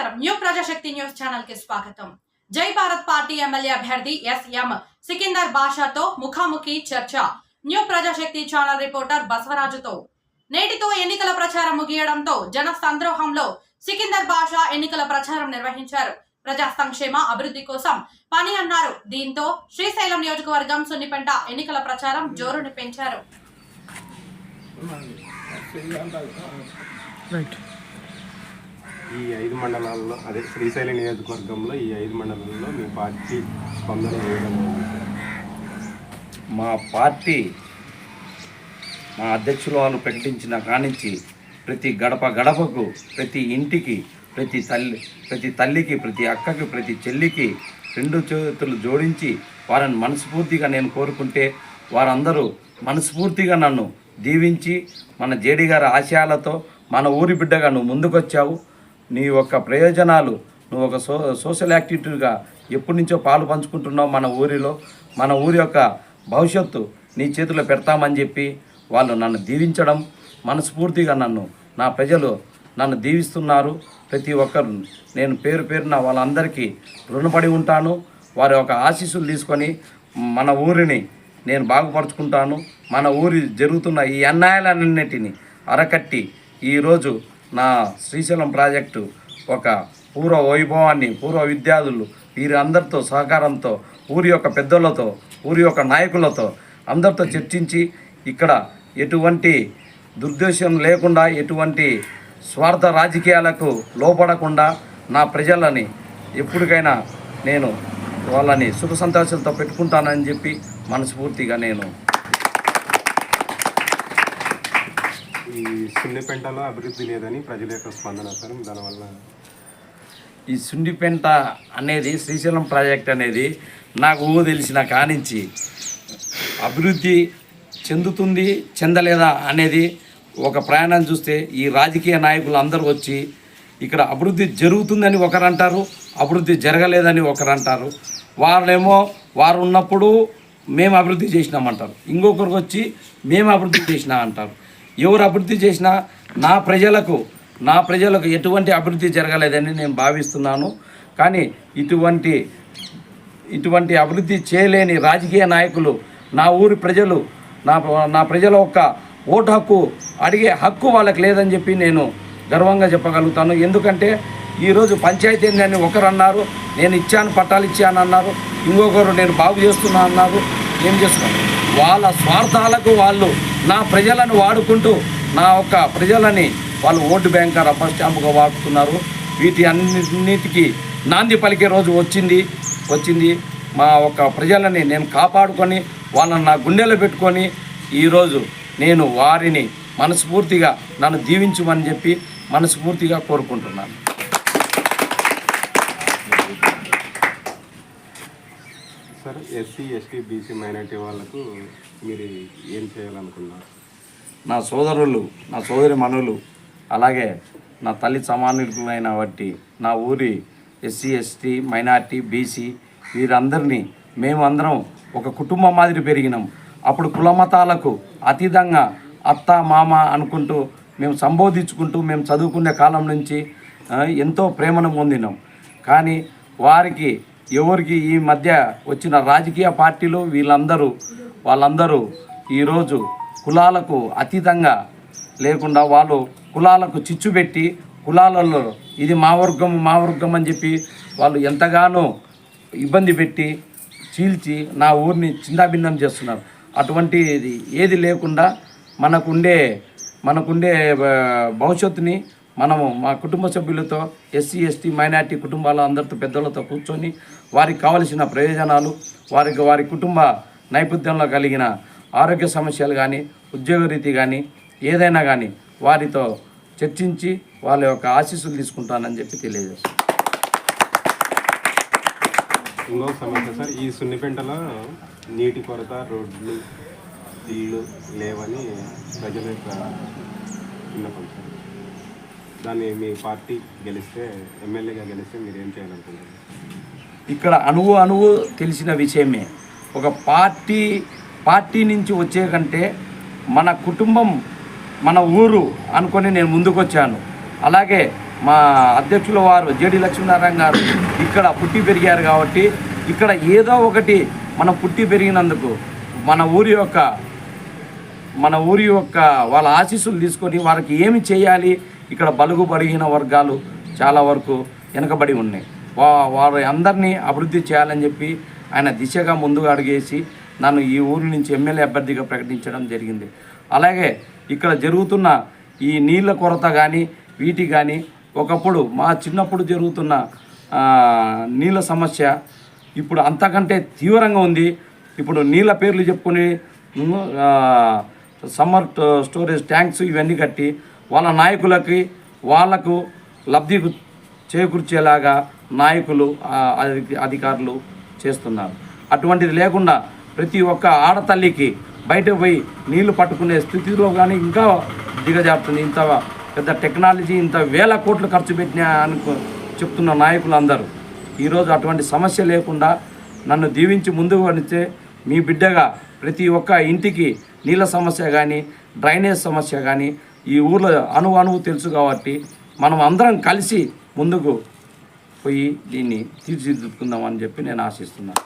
నమస్కారం. New Prajasakti news ఛానల్కి స్వాగతం. జై భారత్ పార్టీ ఎమ్మెల్యే అభ్యర్థి ఎస్ఎం సికిందర్ బాషాతో ముఖాముఖి చర్చ. న్యూ ప్రజాశక్తి ఛానల్ రిపోర్టర్ బసవరాజుతో. నేటితో ఎన్నికల ప్రచారం ముగియడంతో జన సంద్రోహంలో సికిందర్ బాషా ఎన్నికల ప్రచారం నిర్వహించారు. ప్రజా సంక్షేమ అభివృద్ధి కోసం పని అన్నారు. దీంతో శ్రీశైలం నియోజకవర్గం సున్నిపెంట ఎన్నికల ప్రచారం జోరుని పెంచారు. రైట్ ఈ ఐదు మండలాల్లో అదే శ్రీశైలం నియోజకవర్గంలో ఈ ఐదు మండలాల్లో మీ పార్టీ స్పందన వేయడం మా పార్టీ మా అధ్యక్షులు వాళ్ళు ప్రకటించిన కానించి ప్రతి గడప గడపకు ప్రతి ఇంటికి ప్రతి తల్లి ప్రతి తల్లికి ప్రతి అక్కకి ప్రతి చెల్లికి రెండు చేతులు జోడించి వారిని మనస్ఫూర్తిగా నేను కోరుకుంటే వారందరూ మనస్ఫూర్తిగా నన్ను దీవించి మన జేడి గారి ఆశయాలతో మన ఊరి బిడ్డగా నువ్వు ముందుకొచ్చావు. నీ యొక్క ప్రయోజనాలు నువ్వు ఒక సో సోషల్ యాక్టివిటీగా ఎప్పటి నుంచో పాలు పంచుకుంటున్నావు మన ఊరిలో. మన ఊరి యొక్క భవిష్యత్తు నీ చేతిలో పెడతామని చెప్పి వాళ్ళు నన్ను దీవించడం మనస్ఫూర్తిగా నన్ను నా ప్రజలు నన్ను దీవిస్తున్నారు. ప్రతి ఒక్కరు నేను పేరు పేరున వాళ్ళందరికీ రుణపడి ఉంటాను. వారి యొక్క ఆశీస్సులు తీసుకొని మన ఊరిని నేను బాగుపరుచుకుంటాను. మన ఊరి జరుగుతున్న ఈ అన్యాయాలన్నిటిని అరకట్టి ఈరోజు నా శ్రీశైలం ప్రాజెక్టు ఒక పూర్వ వైభవాన్ని పూర్వ విద్యార్థులు వీరందరితో సహకారంతో ఊరి యొక్క పెద్దలతో ఊరి యొక్క నాయకులతో అందరితో చర్చించి ఇక్కడ ఎటువంటి దుర్దేశం లేకుండా ఎటువంటి స్వార్థ రాజకీయాలకు లోపడకుండా నా ప్రజలని ఎప్పటికైనా నేను వాళ్ళని సుఖ సంతోషాలతో పెట్టుకుంటానని చెప్పి మనస్ఫూర్తిగా నేను ఈ సున్నిపెంటలో అభివృద్ధి లేదని ప్రజల యొక్క స్పందన సార్ దానివల్ల ఈ సుండిపెంట అనేది శ్రీశైలం ప్రాజెక్ట్ అనేది నాకు ఊహ తెలిసిన కానించి అభివృద్ధి చెందుతుంది చెందలేదా అనేది ఒక ప్రయాణం చూస్తే ఈ రాజకీయ నాయకులు అందరూ వచ్చి ఇక్కడ అభివృద్ధి జరుగుతుందని ఒకరు అంటారు అభివృద్ధి జరగలేదని ఒకరు అంటారు. వాళ్ళేమో వారు ఉన్నప్పుడు మేము అభివృద్ధి చేసినామంటారు. ఇంకొకరికి వచ్చి మేము అభివృద్ధి చేసినామంటారు. ఎవరు అభివృద్ధి చేసినా నా ప్రజలకు నా ప్రజలకు ఎటువంటి అభివృద్ధి జరగలేదని నేను భావిస్తున్నాను. కానీ ఇటువంటి ఇటువంటి అభివృద్ధి చేయలేని రాజకీయ నాయకులు నా ఊరి ప్రజలు నా నా ప్రజల యొక్క ఓటు హక్కు అడిగే హక్కు వాళ్ళకి లేదని చెప్పి నేను గర్వంగా చెప్పగలుగుతాను. ఎందుకంటే ఈరోజు పంచాయతీ అని ఒకరు అన్నారు నేను ఇచ్చాను పట్టాలు ఇచ్చాను అన్నారు ఇంకొకరు నేను బాగు చేస్తున్నా అన్నారు. ఏం చేస్తున్నాను వాళ్ళ స్వార్థాలకు వాళ్ళు నా ప్రజలను వాడుకుంటూ నా యొక్క ప్రజలని వాళ్ళు ఓటు బ్యాంక్ రబ్బర్ స్టాంపుగా వాడుతున్నారు. వీటి అన్నిటికీ నాంది పలికే రోజు వచ్చింది. వచ్చింది. మా ఒక ప్రజలని నేను కాపాడుకొని వాళ్ళని నా గుండెలో పెట్టుకొని ఈరోజు నేను వారిని మనస్ఫూర్తిగా నన్ను దీవించమని చెప్పి మనస్ఫూర్తిగా కోరుకుంటున్నాను sir SC ST BC minority వాళ్ళకు మీరు ఏం చేయాలనుకున్నారు? నా సోదరులు నా సోదరి మనులు అలాగే నా తల్లి సమానులైన బట్టి నా ఊరి ఎస్సీ ఎస్టీ మైనార్టీ బీసీ వీరందరినీ మేమందరం ఒక కుటుంబం మాదిరి పెరిగినాం. అప్పుడు కులమతాలకు అతీతంగా అత్త మామ అనుకుంటూ మేము సంబోధించుకుంటూ మేము చదువుకునే కాలం నుంచి ఎంతో ప్రేమను పొందినాం. కానీ వారికి ఎవరికి ఈ మధ్య వచ్చిన రాజకీయ పార్టీలు వీళ్ళందరూ వాళ్ళందరూ ఈరోజు కులాలకు అతీతంగా లేకుండా వాళ్ళు కులాలకు చిచ్చు పెట్టి కులాలలో ఇది మా వర్గం మా వర్గం అని చెప్పి వాళ్ళు ఎంతగానో ఇబ్బంది పెట్టి చీల్చి నా ఊరిని చిందాభిన్నం చేస్తున్నారు. అటువంటిది ఏది లేకుండా మనకుండే మనకుండే భవిష్యత్తుని మనము మా కుటుంబ సభ్యులతో ఎస్సీ ఎస్టీ మైనార్టీ కుటుంబాల అందరితో పెద్దలతో కూర్చొని వారికి కావలసిన ప్రయోజనాలు వారికి వారి కుటుంబ నైపుణ్యంలో కలిగిన ఆరోగ్య సమస్యలు కానీ ఉద్యోగ రీతి కానీ ఏదైనా కానీ వారితో చర్చించి వాళ్ళ యొక్క ఆశీస్సులు తీసుకుంటానని చెప్పి తెలియజేస్తాను సమస్య సార్ ఈ సున్నిపెంటలో నీటి కొరత రోడ్లు ఇల్లు లేవని ప్రజల యొక్క విన్నపం సార్ దాన్ని మీ పార్టీ గెలిస్తే ఎమ్మెల్యేగా గెలిస్తే మీరు ఏం చేయాలనుకుంటున్నారు? ఇక్కడ అణువు అణువు తెలిసిన విషయమే. ఒక పార్టీ పార్టీ నుంచి వచ్చే కంటే మన కుటుంబం మన ఊరు అనుకొని నేను ముందుకొచ్చాను. అలాగే మా అధ్యక్షుల వారు జేడి లక్ష్మీనారాయణ గారు ఇక్కడ పుట్టి పెరిగారు కాబట్టి ఇక్కడ ఏదో ఒకటి మనం పుట్టి పెరిగినందుకు మన ఊరి యొక్క మన ఊరి యొక్క వాళ్ళ ఆశీస్సులు తీసుకొని వారికి ఏమి చేయాలి ఇక్కడ బలుగు బడిగిన వర్గాలు చాలా వరకు వెనకబడి ఉన్నాయి. వా వారి అందరినీ అభివృద్ధి చేయాలని చెప్పి ఆయన దిశగా ముందుగా అడిగేసి నన్ను ఈ ఊరి నుంచి ఎమ్మెల్యే అభ్యర్థిగా ప్రకటించడం జరిగింది. అలాగే ఇక్కడ జరుగుతున్న ఈ నీళ్ళ కొరత కానీ వీటి కానీ ఒకప్పుడు మా చిన్నప్పుడు జరుగుతున్న నీళ్ళ సమస్య ఇప్పుడు అంతకంటే తీవ్రంగా ఉంది. ఇప్పుడు నీళ్ళ పేర్లు చెప్పుకొని సమ్మర్ స్టోరేజ్ ట్యాంక్స్ ఇవన్నీ కట్టి వాళ్ళ నాయకులకి వాళ్ళకు లబ్ధి చేకూర్చేలాగా నాయకులు అధికారులు చేస్తున్నారు. అటువంటిది లేకుండా ప్రతి ఒక్క ఆడతల్లికి బయటకు పోయి నీళ్ళు పట్టుకునే స్థితిలో కానీ ఇంకా దిగజారుతుంది. ఇంత పెద్ద టెక్నాలజీ ఇంత వేల కోట్లు ఖర్చు పెట్టినా అనుకో చెప్తున్న నాయకులు అందరూ ఈరోజు అటువంటి సమస్య లేకుండా నన్ను దీవించి ముందుకు వడితే మీ బిడ్డగా ప్రతి ఒక్క ఇంటికి నీళ్ళ సమస్య కానీ డ్రైనేజ్ సమస్య కానీ ఈ ఊర్లో అణువు అణువు తెలుసు కాబట్టి మనం అందరం కలిసి ముందుకు పోయి దీన్ని తీర్చిదిద్దుకుందామని చెప్పి నేను ఆశిస్తున్నాను.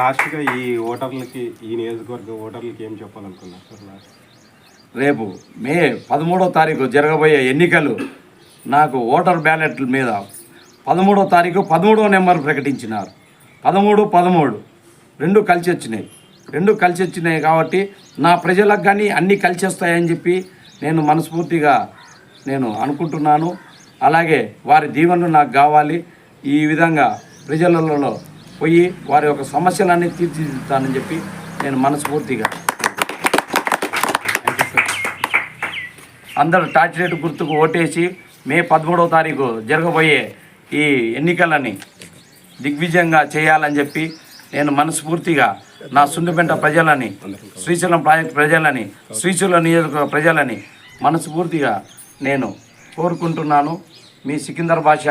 లాస్ట్గా ఈ ఓటర్లకి ఈ నియోజకవర్గ ఓటర్లకి ఏం చెప్పాలనుకున్నారు సార్ లాస్ట్? రేపు మే పదమూడో తారీఖు జరగబోయే ఎన్నికలు నాకు ఓటర్ బ్యాలెట్ల మీద పదమూడో తారీఖు పదమూడో నెంబర్ ప్రకటించినారు. పదమూడు పదమూడు రెండు కలిసి వచ్చినాయి రెండు కలిసి వచ్చినాయి కాబట్టి నా ప్రజలకు కానీ అన్నీ కలిసి వస్తాయని చెప్పి నేను మనస్ఫూర్తిగా నేను అనుకుంటున్నాను. అలాగే వారి దీవెనలు నాకు కావాలి. ఈ విధంగా ప్రజలలో పోయి వారి యొక్క సమస్యలన్నీ తీర్చిదిద్దుతానని చెప్పి నేను మనస్ఫూర్తిగా అందరూ టార్చ్ రేటు గుర్తుకు ఓటేసి మే పదమూడవ తారీఖు జరగబోయే ఈ ఎన్నికలని దిగ్విజయంగా చేయాలని చెప్పి నేను మనస్ఫూర్తిగా నా సుండిపెంట ప్రజలని శ్రీశైలం ప్రాజెక్ట్ ప్రజలని శ్రీశైలం నియోజకవర్గ ప్రజలని మనస్ఫూర్తిగా నేను కోరుకుంటున్నాను. మీ సికిందర్ భాష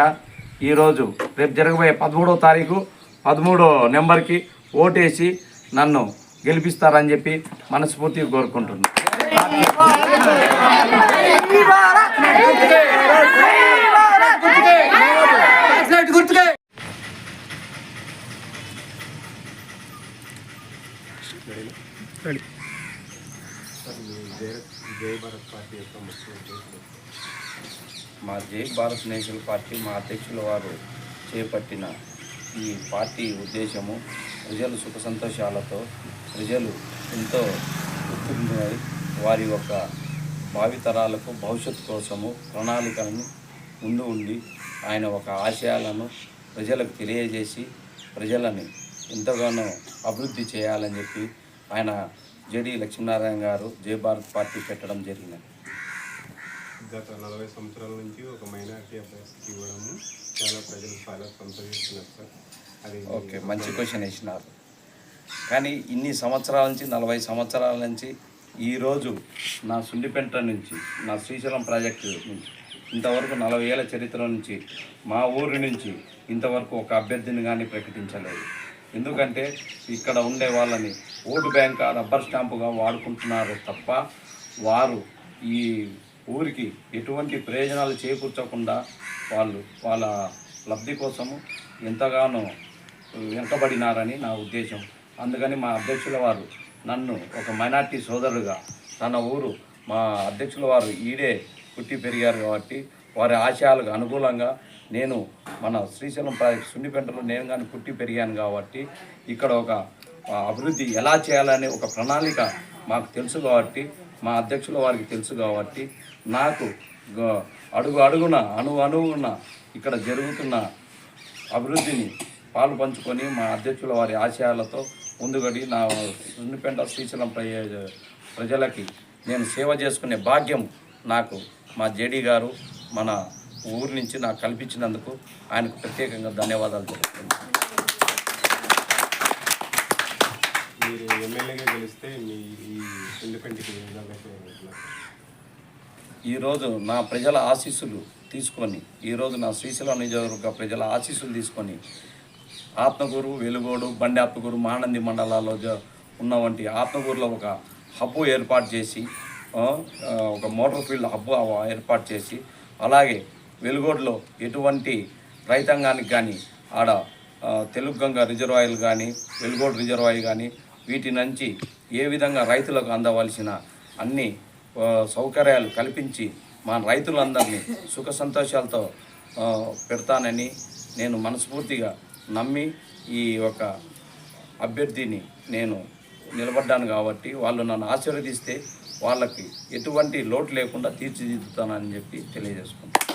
ఈరోజు రేపు జరగబోయే పదమూడో తారీఖు పదమూడో నెంబర్కి ఓటేసి నన్ను గెలిపిస్తారని చెప్పి మనస్ఫూర్తిగా కోరుకుంటున్నాను. సార్ భారత్ పార్టీ మా జై భారత్ నేషనల్ పార్టీ మా అధ్యక్షుల వారు చేపట్టిన ఈ పార్టీ ఉద్దేశము ప్రజలు సుఖ సంతోషాలతో ప్రజలు ఎంతో ఉత్తీర్ణులై వారి యొక్క భావితరాలకు భవిష్యత్తు కోసము ప్రణాళికలను ముందు ఉండి ఆయన ఒక ఆశయాలను ప్రజలకు తెలియజేసి ప్రజలని ఎంతగానో అభివృద్ధి చేయాలని చెప్పి ఆయన జేడి లక్ష్మీనారాయణ గారు జై భారత్ పార్టీ పెట్టడం జరిగినది గత నలభై సంవత్సరాల నుంచి ఒక మైనారిటీ అభ్యర్థికి ఇవ్వడము చాలా ప్రజలు చాలా సంతోషిస్తున్నారు సార్. అది ఓకే మంచి క్వశ్చన్ వేసినారు. కానీ ఇన్ని సంవత్సరాల నుంచి నలభై సంవత్సరాల నుంచి ఈరోజు నా సుండిపెంట నుంచి నా శ్రీశైలం ప్రాజెక్టు నుంచి ఇంతవరకు నలభై ఏళ్ళ చరిత్ర నుంచి మా ఊరి నుంచి ఇంతవరకు ఒక అభ్యర్థిని కానీ ప్రకటించలేదు. ఎందుకంటే ఇక్కడ ఉండే వాళ్ళని ఓటు బ్యాంక్ రబ్బర్ స్టాంపుగా వాడుకుంటున్నారు తప్ప వారు ఈ ఊరికి ఎటువంటి ప్రయోజనాలు చేకూర్చకుండా వాళ్ళు వాళ్ళ లబ్ధి కోసము ఎంతగానో వెనకబడినారని నా ఉద్దేశం. అందుకని మా అధ్యక్షుల వారు నన్ను ఒక మైనార్టీ సోదరుడుగా తన ఊరు మా అధ్యక్షుల వారు ఈడే పుట్టి పెరిగారు కాబట్టి వారి ఆశయాలకు అనుకూలంగా నేను మన శ్రీశైలం ప్రాజెక్ట్ సున్నిపెంటలో నేను కానీ పుట్టి పెరిగాను కాబట్టి ఇక్కడ ఒక అభివృద్ధి ఎలా చేయాలనే ఒక ప్రణాళిక మాకు తెలుసు కాబట్టి మా అధ్యక్షుల వారికి తెలుసు కాబట్టి నాకు అడుగు అడుగున అణు అణువున ఇక్కడ జరుగుతున్న అభివృద్ధిని పాలు పంచుకొని మా అధ్యక్షుల వారి ఆశయాలతో ముందుగడి నా సున్నిపెంట శ్రీశైలం ప్రజలకి నేను సేవ చేసుకునే భాగ్యం నాకు మా జేడీ గారు మన ఊరి నుంచి నాకు కల్పించినందుకు ఆయనకు ప్రత్యేకంగా ధన్యవాదాలు తెలుపుతున్నాను. మీరు ఎమ్మెల్యేగా గెలిస్తే మీ ఈరోజు నా ప్రజల ఆశీస్సులు తీసుకొని ఈరోజు నా శ్రీశైలం నియోజకవర్గ ప్రజల ఆశీస్సులు తీసుకొని ఆత్మకూరు వెలుగోడు బండి ఆత్మకూరు మహానంది మండలాల్లో ఉన్న వంటి ఆత్మకూరులో ఒక హబ్బు ఏర్పాటు చేసి ఒక మోటార్ ఫీల్డ్ హబ్ ఏర్పాటు చేసి అలాగే వెలుగోడులో ఎటువంటి రైతాంగానికి కానీ ఆడ తెలుగు గంగ రిజర్వాయర్లు కానీ వెలుగోడు రిజర్వాయర్ కానీ వీటి నుంచి ఏ విధంగా రైతులకు అందవలసిన అన్ని సౌకర్యాలు కల్పించి మన రైతులందరినీ సుఖ సంతోషాలతో పెడతానని నేను మనస్ఫూర్తిగా నమ్మి ఈ యొక్క అభ్యర్థిని నేను నిలబడ్డాను కాబట్టి వాళ్ళు నన్ను ఆశీర్వదిస్తే వాళ్ళకి ఎటువంటి లోటు లేకుండా తీర్చిదిద్దుతానని చెప్పి తెలియజేసుకుంటాను